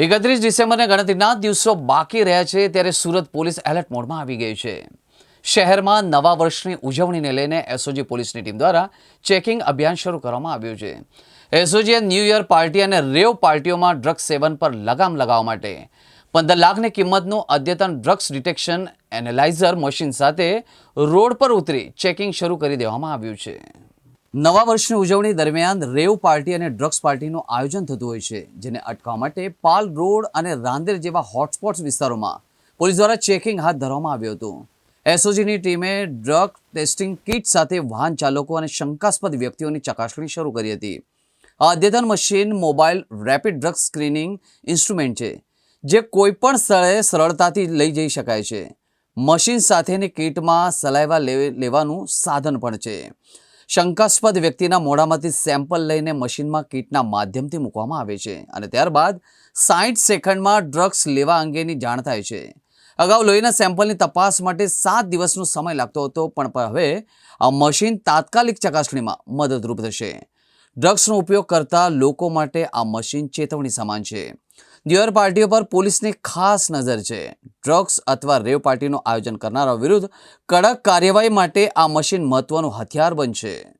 એકત્રીસ ડિસેમ્બરને ગણતરીના દિવસો બાકી રહ્યા છે ત્યારે સુરત પોલીસ એલર્ટ મોડમાં આવી ગઈ છે. શહેરમાં નવા વર્ષની ઉજવણીને લઈને એસઓજી પોલીસની ટીમ દ્વારા ચેકિંગ અભિયાન શરૂ કરવામાં આવ્યું છે. એસઓજીએ ન્યૂ યર પાર્ટી અને રેવ પાર્ટીઓમાં ડ્રગ્સ સેવન પર લગામ લગાવવા માટે પંદર લાખની કિંમતનું અદ્યતન ડ્રગ્સ ડિટેક્શન એનાલાઇઝર મશીન સાથે રોડ પર ઉતરી ચેકિંગ શરૂ કરી દેવામાં આવ્યું છે. નવા વર્ષની ઉજવણી દરમિયાન રેવ પાર્ટી અને ડ્રગ્સ પાર્ટીનું આયોજન થતું હોય છે, જેને અટકાવવા માટે પાલ રોડ અને રાંદેર જેવા હોટસ્પોટ્સ વિસ્તારોમાં પોલીસ દ્વારા ચેકિંગ હાથ ધરવામાં આવ્યું હતું. એસઓજીની ટીમે ડ્રગ ટેસ્ટિંગ કિટ સાથે વાહન ચાલકો અને શંકાસ્પદ વ્યક્તિઓની ચકાસણી શરૂ કરી હતી. આ અદ્યતન machine mobile rapid drug screening instrument છે, જે કોઈપણ સ્થળે સરળતાથી લઈ જઈ શકાય છે. મશીન સાથેની કિટમાં સલાઈવા લેવાનું સાધન પણ છે. શંકાસ્પદ વ્યક્તિના મોઢામાંથી સેમ્પલ લઈને મશીનમાં કીટના માધ્યમથી મૂકવામાં આવે છે અને ત્યારબાદ સાઠ સેકન્ડમાં ડ્રગ્સ લેવા અંગેની જાણ થાય છે. અગાઉ લોહીના સેમ્પલની તપાસ માટે સાત દિવસનો સમય લાગતો હતો, પણ હવે આ મશીન તાત્કાલિક ચકાસણીમાં મદદરૂપ થશે. ડ્રગ્સનો ઉપયોગ કરતા લોકો માટે આ મશીન ચેતવણી સમાન છે. ન્યૂ પાર્ટીઓ પર પોલીસની ખાસ નજર છે. ડ્રગ્સ અથવા રેવ પાર્ટીનું આયોજન કરનારા વિરુદ્ધ કડક કાર્યવાહી માટે આ મશીન મહત્વનું હથિયાર બનશે.